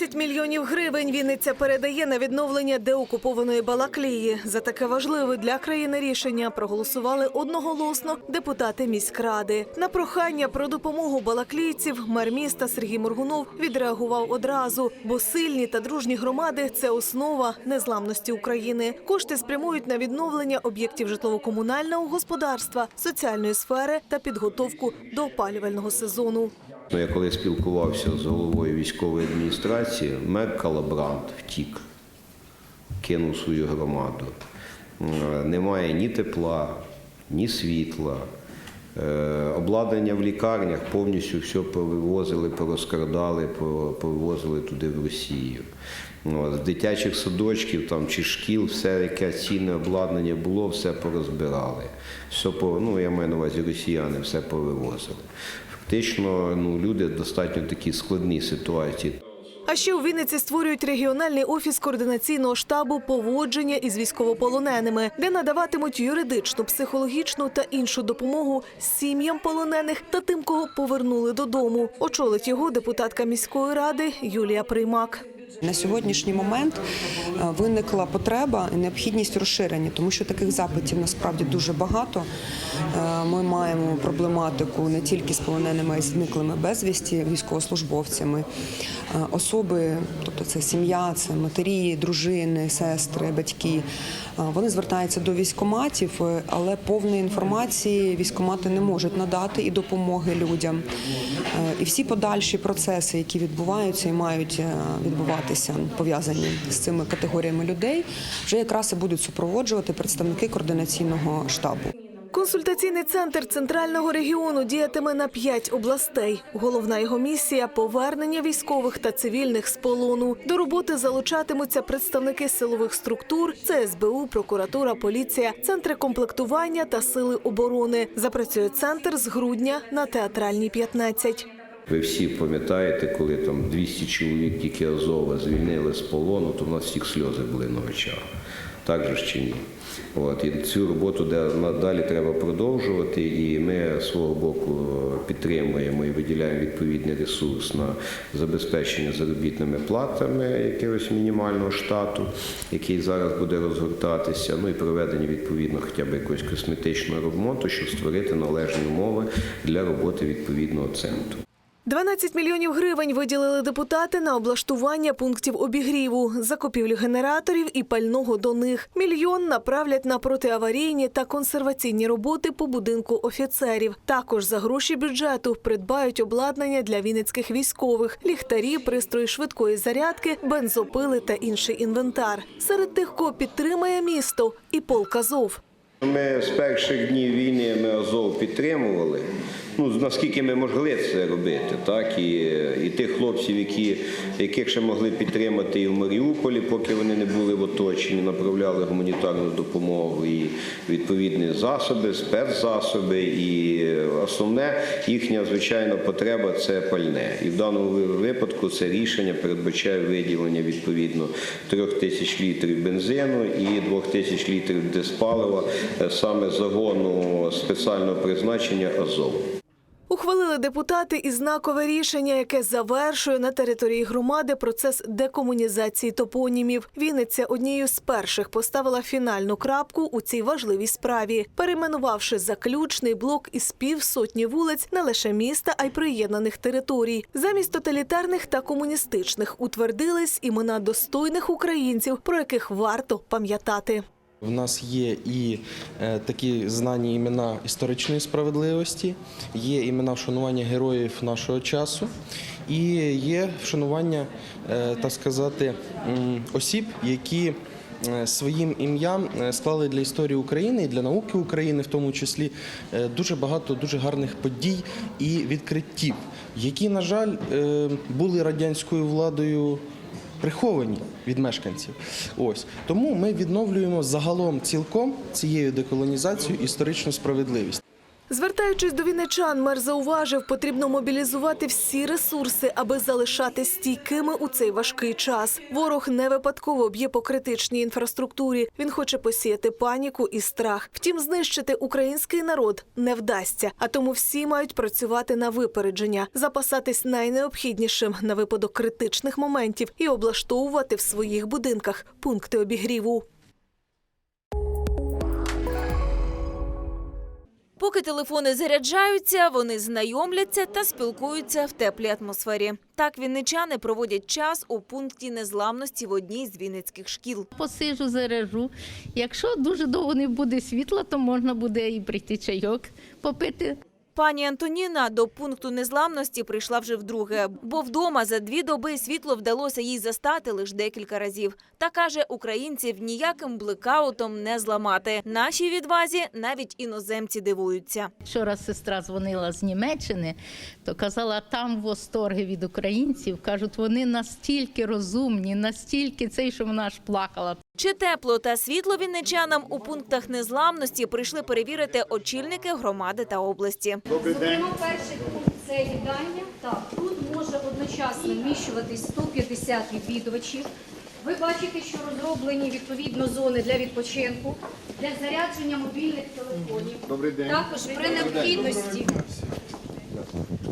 10 мільйонів гривень Вінниця передає на відновлення деокупованої Балаклії. За таке важливе для країни рішення проголосували одноголосно депутати міськради. На прохання про допомогу балаклійців мер міста Сергій Моргунов відреагував одразу, бо сильні та дружні громади це основа незламності України. Кошти спрямують на відновлення об'єктів житлово-комунального господарства, соціальної сфери та підготовку до опалювального сезону. Ну, Я коли спілкувався з головою військової адміністрації, мер Калабрант втік, кинув свою громаду. Е, Немає ні тепла, ні світла. Е, Обладнання в лікарнях повністю все повивозили, порозкрадали, повивозили туди в Росію. З дитячих садочків там, чи шкіл, все, яке цінне обладнання було, все порозбирали. Все ну, я маю на увазі росіяни, все повивозили. Фактично, ну, люди достатньо такі складні ситуації. А ще у Вінниці створюють регіональний офіс координаційного штабу поводження із військовополоненими, де надаватимуть юридичну, психологічну та іншу допомогу сім'ям полонених та тим, кого повернули додому. Очолить його депутатка міської ради Юлія Приймак. На сьогоднішній момент е, виникла потреба і необхідність розширення, тому що таких запитів насправді дуже багато. Е, Ми маємо проблематику не тільки з полоненими, а й зниклими безвісті військовослужбовцями, Е, особи, тобто це сім'я, це матері, дружини, сестри, батьки. Вони звертаються до військоматів, але повної інформації військомати не можуть надати і допомоги людям. І всі подальші процеси, які відбуваються і мають е, відбуватися, пов'язані з цими категоріями людей, вже якраз і будуть супроводжувати представники координаційного штабу. Консультаційний центр центрального регіону діятиме на п'ять областей. Головна його місія повернення військових та цивільних з полону. До роботи залучатимуться представники силових структур, це СБУ, прокуратура, поліція, центри комплектування та сили оборони. Запрацює центр з грудня на театральній 15. Ви всі пам'ятаєте, коли там 200 чоловік тільки Азова звільнили з полону, то в нас всіх сльози були на очах. Так же ж чи ні? От, і цю роботу надалі треба продовжувати, і ми свого боку підтримуємо і виділяємо відповідний ресурс на забезпечення заробітними платами якогось мінімального штату, який зараз буде розгортатися, ну і проведення відповідно хоча б якогось косметичного ремонту, щоб створити належні умови для роботи відповідного центру. 12 мільйонів гривень виділили депутати на облаштування пунктів обігріву, закупівлю генераторів і пального до них. Мільйон направлять на протиаварійні та консерваційні роботи по будинку офіцерів. Також за гроші бюджету придбають обладнання для вінницьких військових, ліхтарі, пристрої швидкої зарядки, бензопили та інший інвентар. Серед тих, кого підтримає місто, і полк Азов. Ми з перших днів війни ми Азов підтримували. Наскільки ми могли це робити, так і, і тих хлопців, які, яких ще могли підтримати і в Маріуполі, поки вони не були в оточенні, направляли гуманітарну допомогу і відповідні засоби, спецзасоби. І основне їхня звичайна потреба це пальне. І в даному випадку це рішення передбачає виділення відповідно трьох тисяч літрів бензину і двох тисяч літрів диспалива е, саме загону спеціального призначення Азов. Ухвалили депутати і знакове рішення, яке завершує на території громади процес декомунізації топонімів. Вінниця однією з перших поставила фінальну крапку у цій важливій справі, перейменувавши заключний блок із півсотні вулиць не лише міста, а й приєднаних територій. Замість тоталітарних та комуністичних утвердились імена достойних українців, про яких варто пам'ятати. В нас є і е, такі знані імена історичної справедливості, є імена вшанування героїв нашого часу, і є вшанування, е, так сказати, осіб, які е, своїм ім'ям склали для історії України і для науки України, в тому числі, дуже багато дуже гарних подій і відкриттів, які, на жаль, були радянською владою приховані від мешканців. Ось тому ми відновлюємо загалом цілком цією деколонізацією історичну справедливість. Звертаючись до вінничан, мер зауважив, потрібно мобілізувати всі ресурси, аби залишати стійкими у цей важкий час. Ворог не випадково б'є по критичній інфраструктурі. Він хоче посіяти паніку і страх. Втім, знищити український народ не вдасться. А тому всі мають працювати на випередження, запасатись найнеобхіднішим на випадок критичних моментів і облаштовувати в своїх будинках пункти обігріву. Поки телефони заряджаються, вони знайомляться та спілкуються в теплій атмосфері. Так вінничани проводять час у пункті незламності в одній з вінницьких шкіл. Посижу, заряжу. Якщо дуже довго не буде світла, то можна буде і прийти чайок попити. Пані Антоніна до пункту незламності прийшла вже вдруге, бо вдома за дві доби світло вдалося їй застати лише декілька разів. Та каже, українців ніяким блекаутом не зламати. Нашій відвазі навіть іноземці дивуються. Вчора сестра дзвонила з Німеччини, то казала, там восторги від українців. Кажуть, вони настільки розумні, настільки цей, що вона аж плакала. Чи тепло та світло вінничанам у пунктах незламності прийшли перевірити очільники громади та області. Зокрема, перший пункт це їдальня. Так, тут може одночасно вміщуватись 150 відвідувачів. Ви бачите, що розроблені відповідно зони для відпочинку, для зарядження мобільних телефонів. Добрий день. Також при необхідності,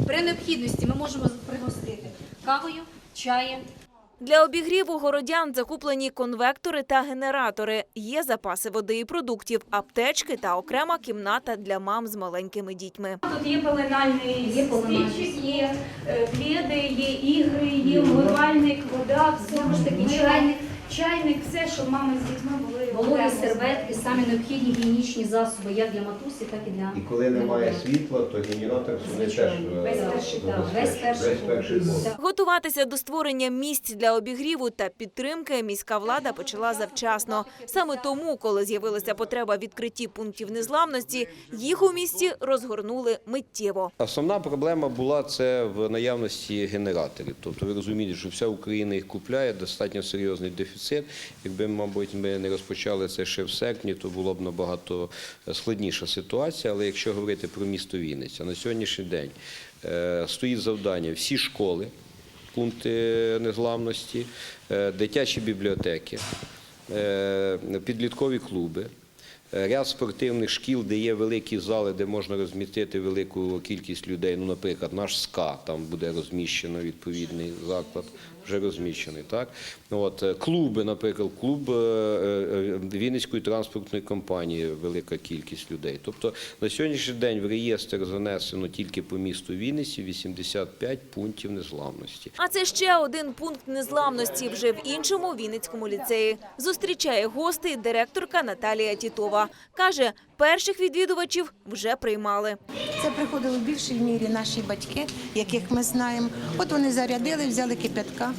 при необхідності ми можемо пригостити кавою, чаєм. Для обігріву городян закуплені конвектори та генератори. Є запаси води і продуктів, аптечки та окрема кімната для мам з маленькими дітьми. Тут є пеленальний Є є е, пледи, є ігри, є вмивальник, вода, все ж таки, чайник. Чайник, все, щоб мами з дітьми були Вологі серветки, самі необхідні гігієнічні засоби як для матусі, так і для І коли немає світла, то генератор сюди теж Весь перший, так, весь перший поверх. Готуватися до створення місць для обігріву та підтримки міська влада почала завчасно. Саме тому, коли з'явилася потреба відкритті пунктів незламності, їх у місті розгорнули миттєво. Основна проблема була це в наявності генераторів. Тобто ви розумієте, що вся Україна їх купляє, достатньо серйозний дефіцит. Якби, мабуть, ми не розпочали це ще в серпні, то була б набагато складніша ситуація. Але якщо говорити про місто Вінниця, на сьогоднішній день е, стоїть завдання всі школи, пункти незламності, е, дитячі бібліотеки, е, підліткові клуби. Е, Ряд спортивних шкіл, де є великі зали, де можна розмістити велику кількість людей. Ну, наприклад, наш СКА, там буде розміщено відповідний заклад, вже розміщений. Так? Ну, От, е, клуби, наприклад, клуб е, е, Вінницької транспортної компанії, велика кількість людей. Тобто на сьогоднішній день в реєстр занесено тільки по місту Вінниці 85 пунктів незламності. А це ще один пункт незламності вже в іншому Вінницькому ліцеї. Зустрічає гостей директорка Наталія Тітова. Каже, перших відвідувачів вже приймали. Це приходили в більшій мірі наші батьки, яких ми знаємо. От вони зарядили, взяли кипятка,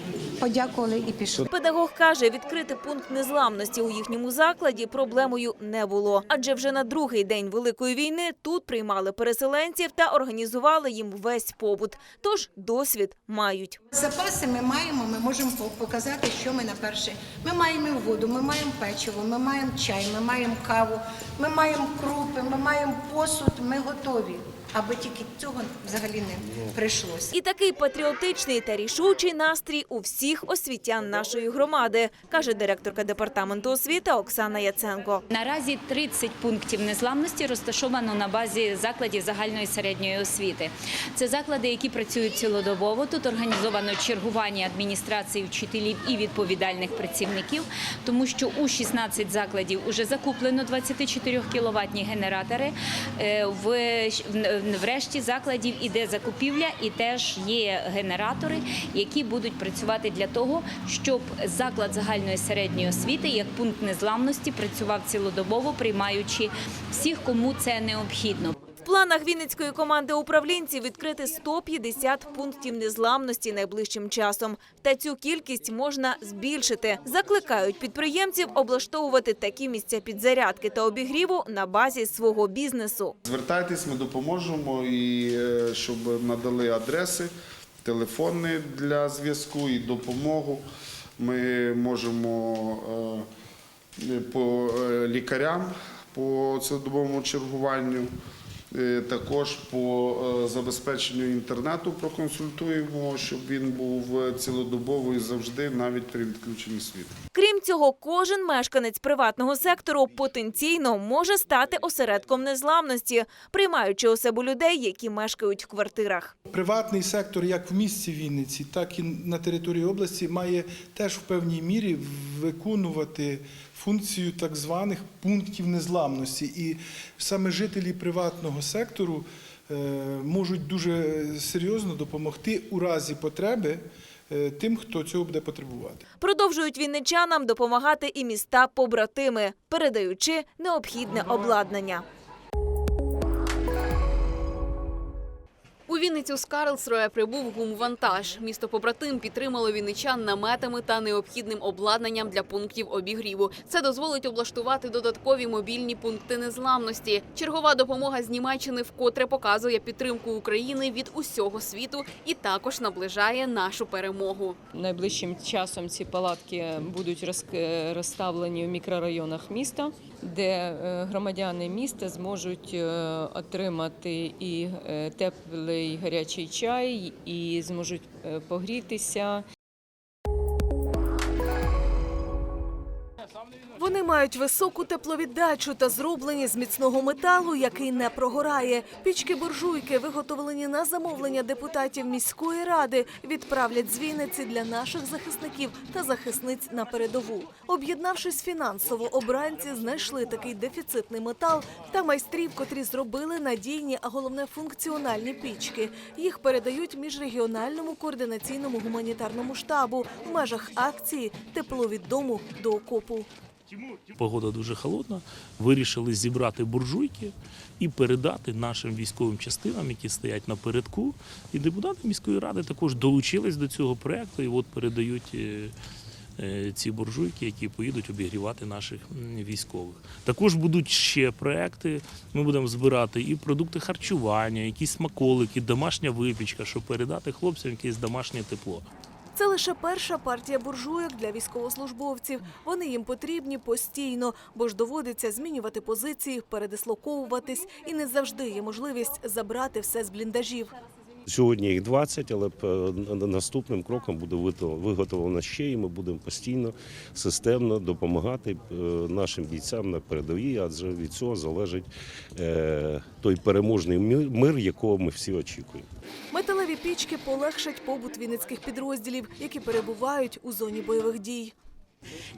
подякували і пішли. Педагог каже, відкрити пункт незламності у їхньому закладі проблемою не було. Адже вже на другий день Великої війни тут приймали переселенців та організували їм весь побут. Тож досвід мають. Запаси ми маємо, ми можемо показати, що ми на перше. Ми маємо воду, ми маємо печиво, ми маємо чай, ми маємо каву, ми маємо крупи, ми маємо посуд, ми готові. Аби тільки цього взагалі не прийшлося. І такий патріотичний та рішучий настрій у всіх освітян нашої громади, каже директорка департаменту освіти Оксана Яценко. Наразі 30 пунктів незламності розташовано на базі закладів загальної середньої освіти. Це заклади, які працюють цілодобово. Тут організовано чергування адміністрації, вчителів і відповідальних працівників, тому що у 16 закладів вже закуплено 24 кіловатні генератори. Е, в решті закладів іде закупівля, і теж є генератори, які будуть працювати для того, щоб заклад загальної середньої освіти як пункт незламності працював цілодобово, приймаючи всіх, кому це необхідно. Планах Вінницької команди управлінців відкрити 150 пунктів незламності найближчим часом. Та цю кількість можна збільшити. Закликають підприємців облаштовувати такі місця підзарядки та обігріву на базі свого бізнесу. Звертайтесь, ми допоможемо і е, щоб надали адреси, телефони для зв'язку і допомогу. Ми можемо е, по е, лікарям по цілодобовому чергуванню Також по е, забезпеченню інтернету проконсультуємо, щоб він був е, цілодобово і завжди, навіть при відключенні світла. Крім цього, кожен мешканець приватного сектору потенційно може стати осередком незламності, приймаючи у себе людей, які мешкають в квартирах. Приватний сектор, як в місті Вінниці, так і на території області, має теж в певній мірі виконувати функцію так званих пунктів незламності. І саме жителі приватного сектору е, можуть дуже серйозно допомогти у разі потреби е, тим, хто цього буде потребувати. Продовжують вінничанам допомагати і міста побратими, передаючи необхідне обладнання. У Вінницю з Карлсроя прибув гумвантаж. Місто побратим підтримало вінничан наметами та необхідним обладнанням для пунктів обігріву. Це дозволить облаштувати додаткові мобільні пункти незламності. Чергова допомога з Німеччини вкотре показує підтримку України від усього світу і також наближає нашу перемогу. Найближчим часом ці палатки будуть розк- розставлені в мікрорайонах міста, де е, громадяни міста зможуть е, отримати і е, теплий гарячий чай, і зможуть погрітися. Вони мають високу тепловіддачу та зроблені з міцного металу, який не прогорає. Пічки буржуйки, виготовлені на замовлення депутатів міської ради, відправлять з Вінниці для наших захисників та захисниць на передову. Об'єднавшись фінансово, обранці знайшли такий дефіцитний метал та майстрів, котрі зробили надійні, а головне функціональні пічки. Їх передають міжрегіональному координаційному гуманітарному штабу в межах акції Тепло від дому до окопу. Погода дуже холодна. Вирішили зібрати буржуйки і передати нашим військовим частинам, які стоять напередку. І депутати міської ради також долучились до цього проекту і от передають. е, е, Ці буржуйки, які поїдуть обігрівати наших військових. Також будуть ще проекти. Ми будемо збирати і продукти харчування, якісь смаколики, домашня випічка, щоб передати хлопцям якесь домашнє тепло. Це лише перша партія буржуйок для військовослужбовців. Вони їм потрібні постійно, бо ж доводиться змінювати позиції, передислоковуватись, і не завжди є можливість забрати все з бліндажів. Сьогодні їх 20, але наступним кроком буде виготовлено ще, і ми будемо постійно системно допомагати е, нашим бійцям на передовій, адже від цього залежить е, той переможний мир, якого ми всі очікуємо. Металеві пічки полегшать побут вінницьких підрозділів, які перебувають у зоні бойових дій.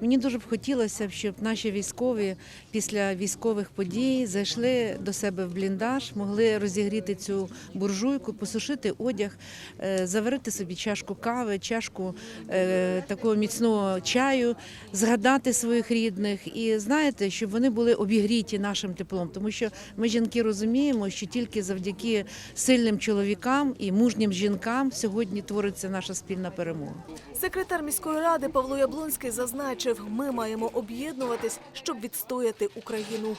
Мені дуже б хотілося, щоб наші військові після військових подій зайшли до себе в бліндаж, могли розігріти цю буржуйку, посушити одяг, е, заварити собі чашку кави, чашку е, такого міцного чаю, згадати своїх рідних і знаєте, щоб вони були обігріті нашим теплом, тому що ми жінки розуміємо, що тільки завдяки сильним чоловікам і мужнім жінкам сьогодні твориться наша спільна перемога. Секретар міської ради Павло Яблонський зазначив, ми маємо об'єднуватись, щоб відстояти Україну.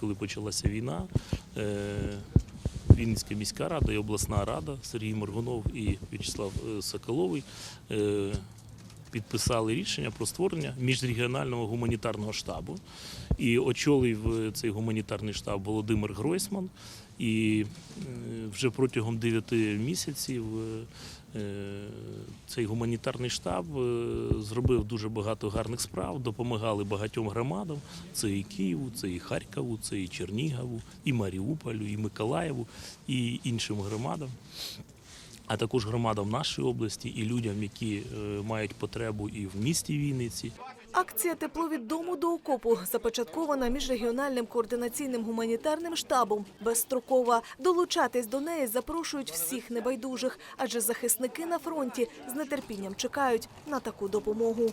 Коли почалася війна, е, Вінницька міська рада і обласна рада Сергій Моргунов і В'ячеслав е, Соколовий е, підписали рішення про створення міжрегіонального гуманітарного штабу. І очолив цей гуманітарний штаб Володимир Гройсман. І е, вже протягом 9 місяців е, е, цей гуманітарний штаб зробив дуже багато гарних справ, допомагали багатьом громадам. Це і Києву, це і Харкову, це і Чернігову, і Маріуполю, і Миколаєву, і іншим громадам. А також громадам нашої області і людям, які мають потребу і в місті Вінниці. Акція Тепло від дому до окопу започаткована міжрегіональним координаційним гуманітарним штабом безстрокова. Долучатись до неї запрошують всіх небайдужих, адже захисники на фронті з нетерпінням чекають на таку допомогу.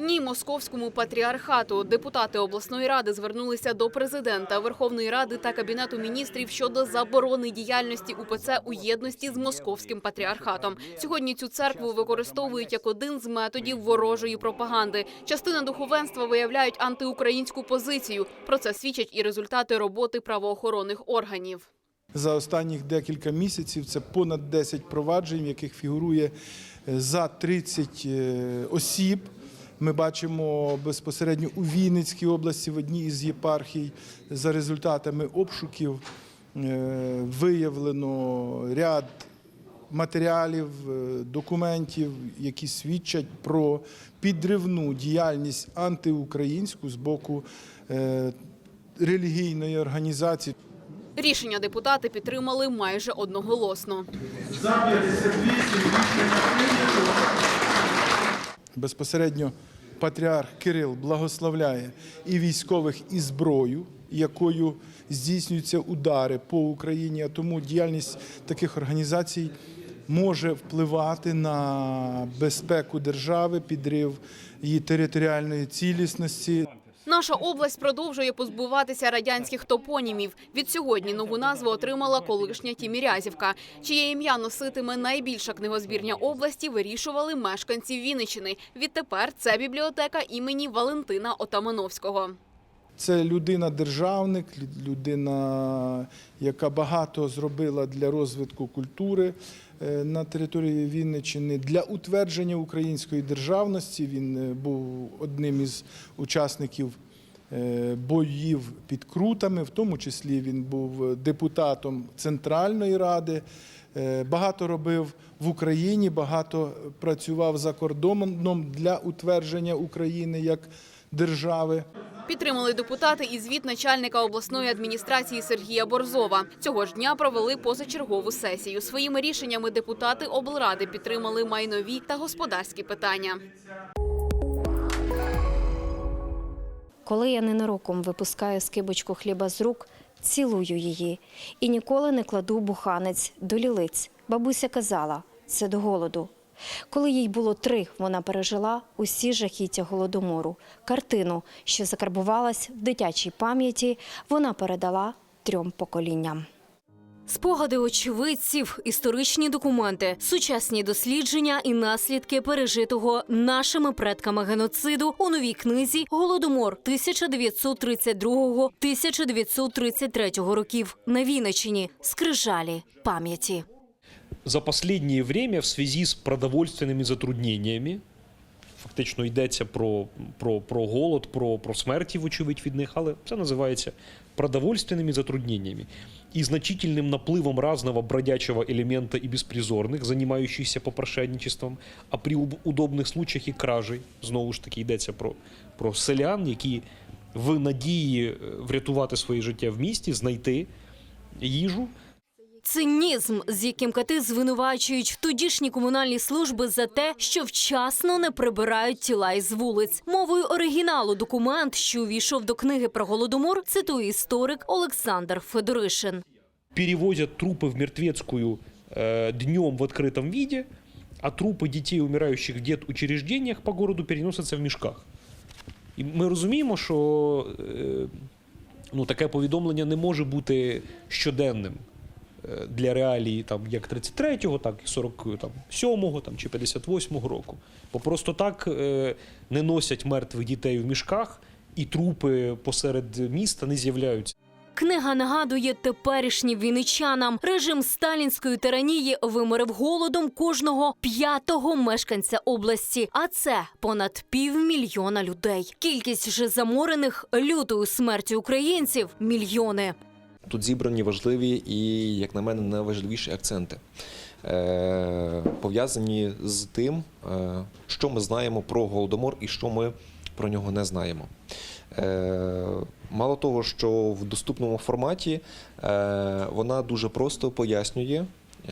Ні, московському патріархату депутати обласної ради звернулися до президента Верховної Ради та кабінету міністрів щодо заборони діяльності УПЦ у єдності з московським патріархатом. Сьогодні цю церкву використовують як один з методів ворожої пропаганди. Частина духовенства виявляють антиукраїнську позицію. Про це свідчать і результати роботи правоохоронних органів. За останніх декілька місяців це понад 10 проваджень, в яких фігурує е, за 30 е, осіб. Ми бачимо безпосередньо у Вінницькій області в одній із єпархій за результатами обшуків е, виявлено ряд матеріалів, е, документів, які свідчать про підривну діяльність антиукраїнську з боку е, релігійної організації. Рішення депутати підтримали майже одноголосно. Безпосередньо патріарх Кирил благословляє і військових, і зброю, якою здійснюються удари по Україні. А тому діяльність таких організацій може впливати на безпеку держави, підрив її територіальної цілісності. Наша область продовжує позбуватися радянських топонімів. Від сьогодні нову назву отримала колишня Тімірязівка. Чиє ім'я носитиме найбільша книгозбірня області, вирішували мешканці Вінниччини. Відтепер це бібліотека імені Валентина Отамановського. Це людина-державник, людина, яка багато зробила для розвитку культури е, на території Вінниччини. Для утвердження української державності він е, був одним із учасників е, боїв під Крутами, в тому числі він був депутатом Центральної Ради. Багато робив в Україні, багато працював за кордоном для утвердження України як держави. Підтримали депутати і звіт начальника обласної адміністрації Сергія Борзова. Цього ж дня провели позачергову сесію. Своїми рішеннями депутати облради підтримали майнові та господарські питання. Коли я ненароком випускаю скибочку хліба з рук, цілую її і ніколи не кладу буханець до лілиць. Бабуся казала, це до голоду. Коли їй було три, вона пережила усі жахіття голодомору. Картину, що закарбувалась в дитячій пам'яті, вона передала трьом поколінням. Спогади очевидців, історичні документи, сучасні дослідження і наслідки пережитого нашими предками геноциду у новій книзі Голодомор 1932-1933 років на Вінниччині. Скрижалі пам'яті За последнее время в связи з продовольственними затрудненнями, фактично йдеться про, про, про голод, про, про смерті, вочевидь, від них, але це називається продовольственными затруднениями и значительным наплывом разного бродячего элемента и беспризорных, занимающихся попрошайничеством, а при уб- удобних случаях і кражей, знову ж таки йдеться про, про селян, які в надії е, врятувати своє життя в місті, знайти їжу, Цинізм, з яким кати звинувачують тодішні комунальні служби за те, що вчасно не прибирають тіла із вулиць. Мовою оригіналу документ, що увійшов до книги про голодомор, цитує історик Олександр Федоришин. перевозят трупы в мертвецкую э, днем в открытом виде, а трупы детей, умирающих в учреждениях по городу, переносяться в мішках. І ми розуміємо, що е, ну, таке повідомлення не може бути щоденним е, для реалії там, як 33-го, так і 47-го там, чи 58-го року. Бо просто так е, не носять мертвих дітей в мішках, і трупи посеред міста не з'являються. Книга нагадує теперішнім вінничанам. Режим сталінської тиранії виморив голодом кожного п'ятого мешканця області. А це понад півмільйона людей. Кількість же заморених лютою смертю українців мільйони. Тут зібрані важливі і, як на мене, найважливіші акценти, е, пов'язані з тим, е, що ми знаємо про голодомор і що ми про нього не знаємо. Е, Мало того, що в доступному форматі вона дуже просто пояснює,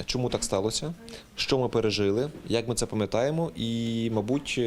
чому так сталося, що ми пережили, як ми це пам'ятаємо, і, мабуть,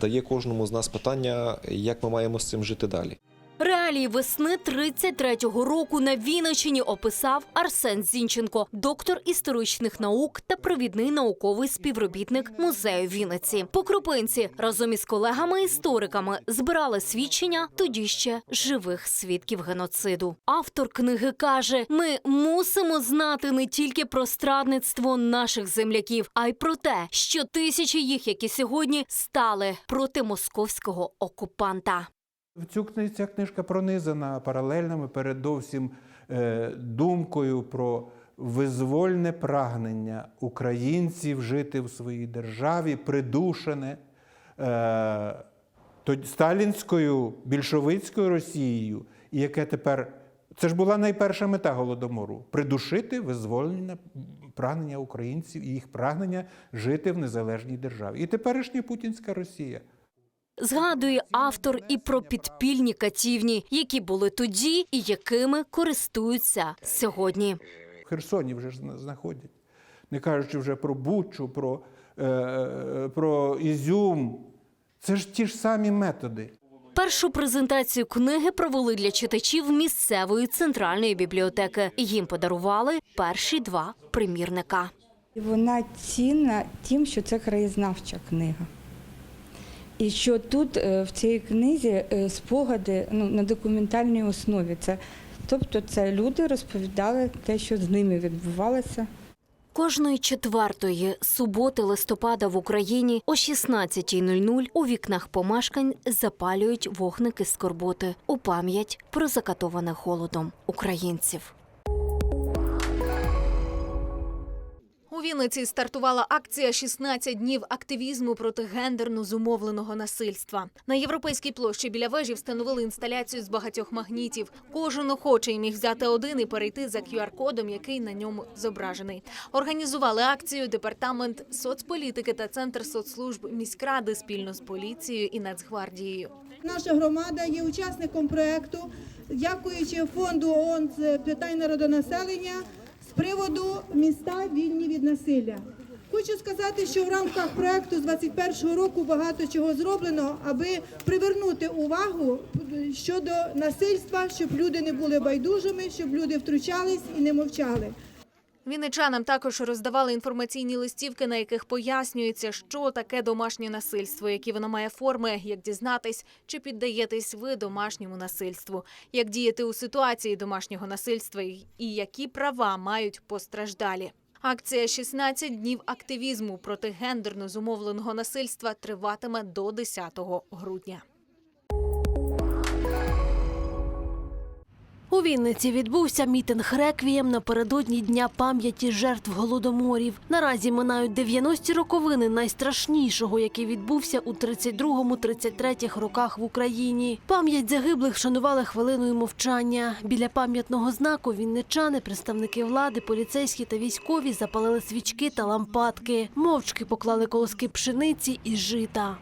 дає кожному з нас питання, як ми маємо з цим жити далі. Реалії весни 33-го року на Вінниччині описав Арсен Зінченко, доктор історичних наук та провідний науковий співробітник музею Вінниці. По крупинці разом із колегами-істориками збирали свідчення тоді ще живих свідків геноциду. Автор книги каже: ми мусимо знати не тільки про страдництво наших земляків, а й про те, що тисячі їх, які сьогодні стали проти московського окупанта. В цю ця книжка пронизана паралельними передовсім е, думкою про визвольне прагнення українців жити в своїй державі, придушене е, сталінською більшовицькою Росією, яке тепер це ж була найперша мета голодомору придушити визволення прагнення українців і їх прагнення жити в незалежній державі. І теперішня путінська Росія. Згадує автор і про підпільні катівні, які були тоді і якими користуються сьогодні. В Херсоні вже зна- знаходять. Не кажучи вже про Бучу, про, е, про Ізюм. Це ж ті ж самі методи. Першу презентацію книги провели для читачів місцевої центральної бібліотеки. Їм подарували перші два примірника. Вона цінна тим, що це краєзнавча книга. І що тут е, в цій книзі е, спогади ну, на документальній основі. Це, тобто це люди розповідали те, що з ними відбувалося. Кожної четвертої суботи листопада в Україні о 16.00 у вікнах помешкань запалюють вогники скорботи у пам'ять про закатованих голодом українців. У Вінниці стартувала акція «16 днів активізму проти гендерно зумовленого насильства. На європейській площі біля вежі встановили інсталяцію з багатьох магнітів. Кожен охочий міг взяти один і перейти за QR-кодом, який на ньому зображений. Організували акцію департамент соцполітики та центр соцслужб міськради спільно з поліцією і Нацгвардією. Наша громада є учасником проекту, дякуючи фонду ООН з питань народонаселення приводу міста вільні від насилля. Хочу сказати, що в рамках проекту з 21 року багато чого зроблено, аби привернути увагу щодо насильства, щоб люди не були байдужими, щоб люди втручались і не мовчали. Вінничанам також роздавали інформаційні листівки, на яких пояснюється, що таке домашнє насильство, які воно має форми, як дізнатись, чи піддаєтесь ви домашньому насильству, як діяти у ситуації домашнього насильства і які права мають постраждалі. Акція «16 днів активізму проти гендерно зумовленого насильства триватиме до 10 грудня. У Вінниці відбувся мітинг реквієм напередодні Дня пам'яті жертв голодоморів. Наразі минають 90-ті роковини найстрашнішого, який відбувся у 32-33 роках в Україні. Пам'ять загиблих вшанували хвилиною мовчання. Біля пам'ятного знаку вінничани, представники влади, поліцейські та військові запалили свічки та лампадки. Мовчки поклали колоски пшениці і жита.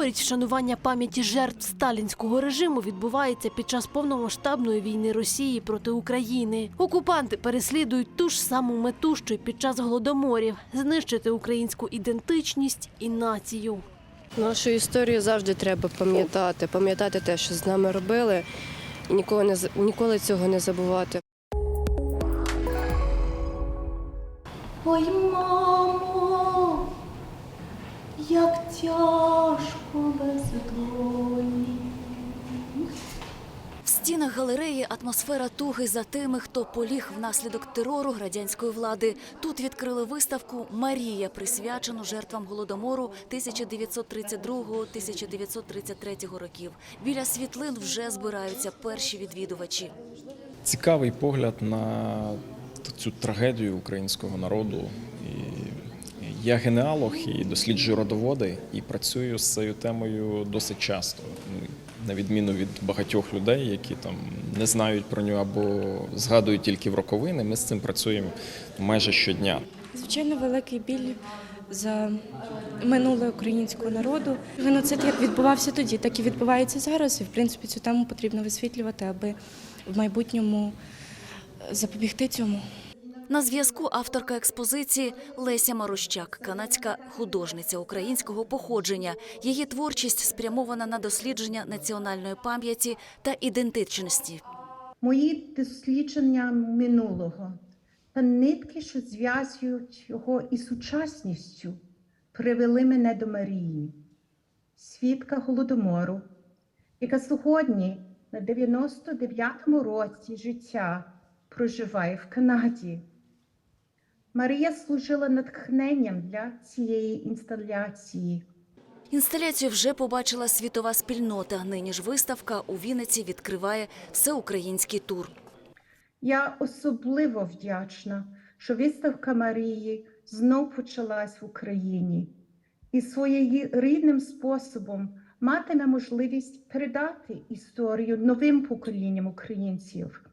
Цьогоріч вшанування пам'яті жертв сталінського режиму відбувається під час повномасштабної війни Росії проти України. Окупанти переслідують ту ж саму мету, що й під час голодоморів знищити українську ідентичність і націю. Нашу історію завжди треба пам'ятати, пам'ятати те, що з нами робили, і ніколи не з- ніколи цього не забувати. Ой, мамо, як тяжко без долі. В стінах галереї атмосфера туги за тими, хто поліг внаслідок терору радянської влади. Тут відкрили виставку Марія, присвячену жертвам голодомору 1932-1933 років. Біля світлин вже збираються перші відвідувачі. цікавий погляд на цю трагедію українського народу. І я генеалог і досліджую родоводи, і працюю з цією темою досить часто. На відміну від багатьох людей, які там не знають про нього або згадують тільки в роковини, ми з цим працюємо майже щодня. Звичайно, великий біль за минуле українського народу. Геноцид як відбувався тоді, так і відбувається зараз. І в принципі цю тему потрібно висвітлювати, аби в майбутньому запобігти цьому. На зв'язку авторка експозиції Леся Марущак, канадська художниця українського походження. Її творчість спрямована на дослідження національної пам'яті та ідентичності. Мої дослідження минулого та нитки, що зв'язують його із сучасністю, привели мене до Марії, свідка голодомору, яка сьогодні на 99-му році життя проживає в Канаді. Марія служила натхненням для цієї інсталяції. Інсталяцію вже побачила світова спільнота. Нині ж виставка у Вінниці відкриває всеукраїнський тур. Я особливо вдячна, що виставка Марії знов почалась в Україні і своєю рідним способом матиме можливість передати історію новим поколінням українців,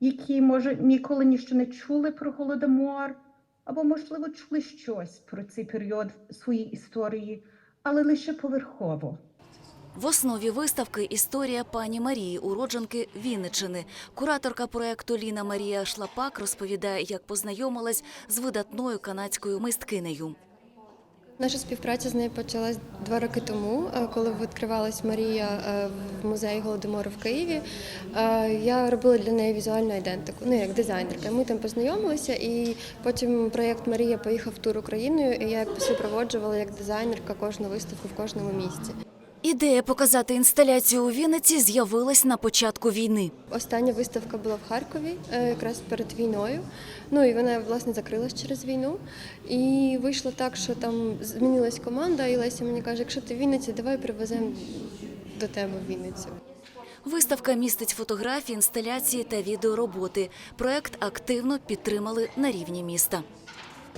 які, може, ніколи ніщо не чули про Голодомор, або, можливо, чули щось про цей період в своїй історії, але лише поверхово. В основі виставки історія пані Марії, уродженки Вінничини. Кураторка проекту Ліна Марія Шлапак розповідає, як познайомилась з видатною канадською мисткинею. Наша співпраця з нею почалась два роки тому, е, коли відкривалась Марія е, в музеї Голодомору в Києві. Е, Я робила для неї візуальну ідентику, ну як дизайнерка. Ми там познайомилися, і потім проєкт Марія поїхав в тур Україною, і я як супроводжувала як дизайнерка кожну виставку в кожному місці. Ідея показати інсталяцію у Вінниці з'явилась на початку війни. Остання виставка була в Харкові, е, якраз перед війною. Ну і вона власне закрилась через війну. І вийшло так, що там змінилась команда, і Леся мені каже, якщо ти в Вінниці, давай привеземо до тебе в Вінницю. Виставка містить фотографії, інсталяції та відеороботи. Проект активно підтримали на рівні міста.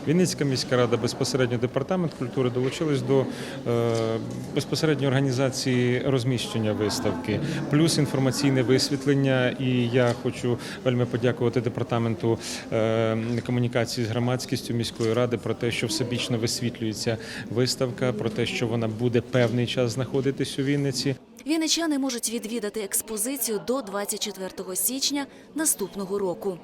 Вінницька міська рада, безпосередньо департамент культури долучились до е, безпосередньо організації розміщення виставки, плюс інформаційне висвітлення. І я хочу вельми подякувати департаменту е, комунікації з громадськістю міської ради про те, що всебічно висвітлюється виставка, про те, що вона буде певний час знаходитись у Вінниці. Вінничани можуть відвідати експозицію до 24 січня наступного року.